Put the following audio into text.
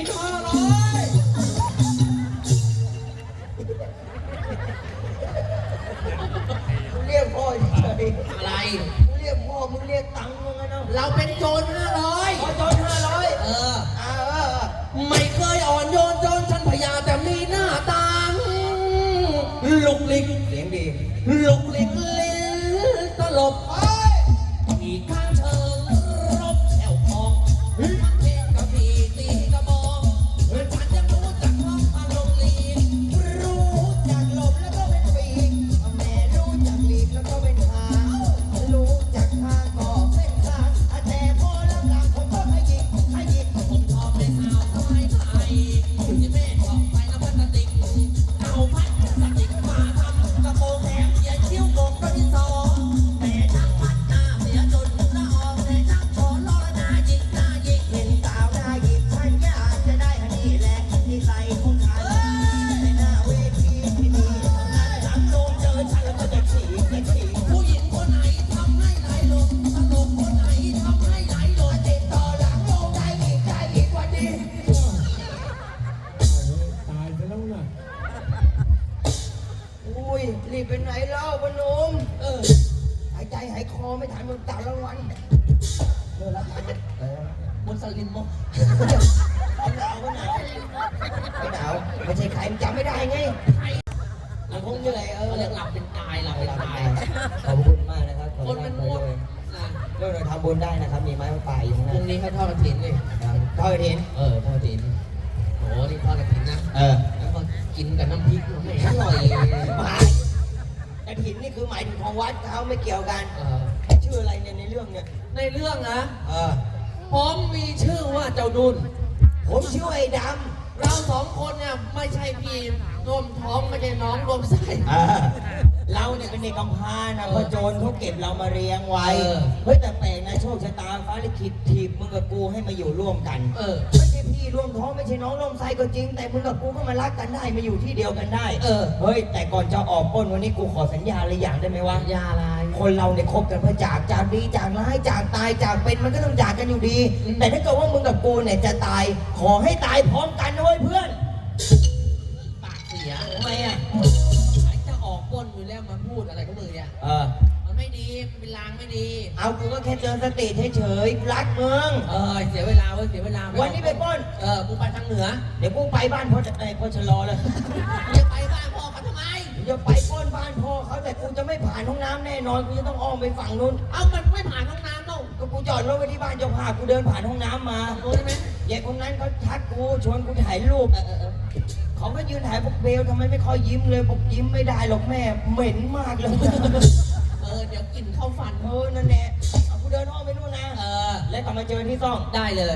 อีกห้าร้อยมึงเรียกพ่อเฉยอะไร ๆมึงเรียกพ่อมึงเรียกตังค์มึงอะเนาะเราเป็นโจรห้าร้อยขอจนห้าร้อยเออ อ่าเออไม่เคยอ่อนโยนจนฉันพยาแต่มีหน้าตาลุกลิกเสียงดี ลุกลิกลิ้นตลบเฮ้ยอี รีบไปไหนเล่าพนมเออ หายใจหายคอไม่ทันมึงจับรางวัลเออรับทันเออมุสลิมมั้งไม่หนาวไม่หนาวไม่หนาวไม่ใช่ใครมึงจำไม่ได้ไงมันคงเหนื่อยเออเรียกหลับเป็นตายหลับเป็นตาย ขอบคุณมากนะครับขอคนให้มันร่ำง่วงรวยนะเรื่องเราทำบุญได้นะครับ มีไม้มาป่าอยู่ข้างหพน้ารุ่งนี้เขาทอดกระถินเลย ทอดกระถินเออทอดกระถินโหนี่ทอดกระถินนะ เออ แล้วก็กินกับน้ำพริกมันไม่อร่อยไม้ก ระถินนี่คือหมายถึงของวัดเขาไม่เกี่ยวกันเออชื่ออะไรเนี่ยในเรื่องเนี่ยในเรื่องนะเออผมมีชื่อว่าเจ้าดุลผมชื่อไอ้ดเราสองคนเนี่ยไม่ใช่พี่ร่วมท้องไม่ใช่น้องร่วมไส้ำ เออเราเนี่ยเป็นเด็กกำพร้านะเพราะโจรเขาเก็บเรามาเรียงไว้ เออ เฮ้ยแต่แปลกนะโชคชะตาฟ้าลิขิตถีบมึงกับกูให้มาอยู่ร่วมกัน เออ ไม่ใช่พี่ร่วมท้องไม่ใช่น้องร่วมไส้ก็จริง แต่มึงกับกูก็มารักกันได้มาอยู่ที่เดียวกันได้เออ เฮ้ย แต่ก่อนจะออกปล้นวันนี้กูขอสัญญาอะไรอย่างได้ไหมวะยาอะไร คนเราเนี่ยคบกันเพื่อจากจากดีจากร้ายจากตายจากเป็นมันก็ต้องจากกันอยู่ดี อืม แต่ถ้าเกิดว่ามึงกับกูเนี่ยจะตายขอให้ตายพร้อมกันนะเว้ยเพื่อน เป็นลางไม่ดี เอากูก็แค่เจอสติเฉยๆรักมึงเออเสียเวลาเว้ยเสียเวลาวันนี้ไปปล้น เออกูไปทางเหนือเดี๋ยวกูไปบ้านพ่อจะไอ้พ่อชะลอเลยมึงจะไปบ้านพ่อเขาทำไมเดี๋ยวไปปล้นบ้านพ่อเขาแต่กูจะไม่ผ่านห้องน้ำแน่นอนกูจะต้องอ้อมไปฝั่งนู้นเอามันไม่ผ่านห้องน้ำเนาะก็กูจอดรถไว้ที่บ้านเจ้าภาพกูเดินผ่านห้องน้ำมารู้ใช่ไหมเด็กคนนั้นเขาทักกูชวนกูถ่ายรูปเออเออเออเขาก็ยืนถ่ายบอกเบลทำไมไม่ค่อยยิ้มเลยบอกยิ้มไม่ได้หรอกแม่เหม็นมากเลยเออเดี๋ยวก ลิ่นเข้าฟัน เออ นั่นแหละ เอากูเดินอ้อมไปนู่นนะ เออ แล้วกลับมาเจอที่ซ่อง ได้เลย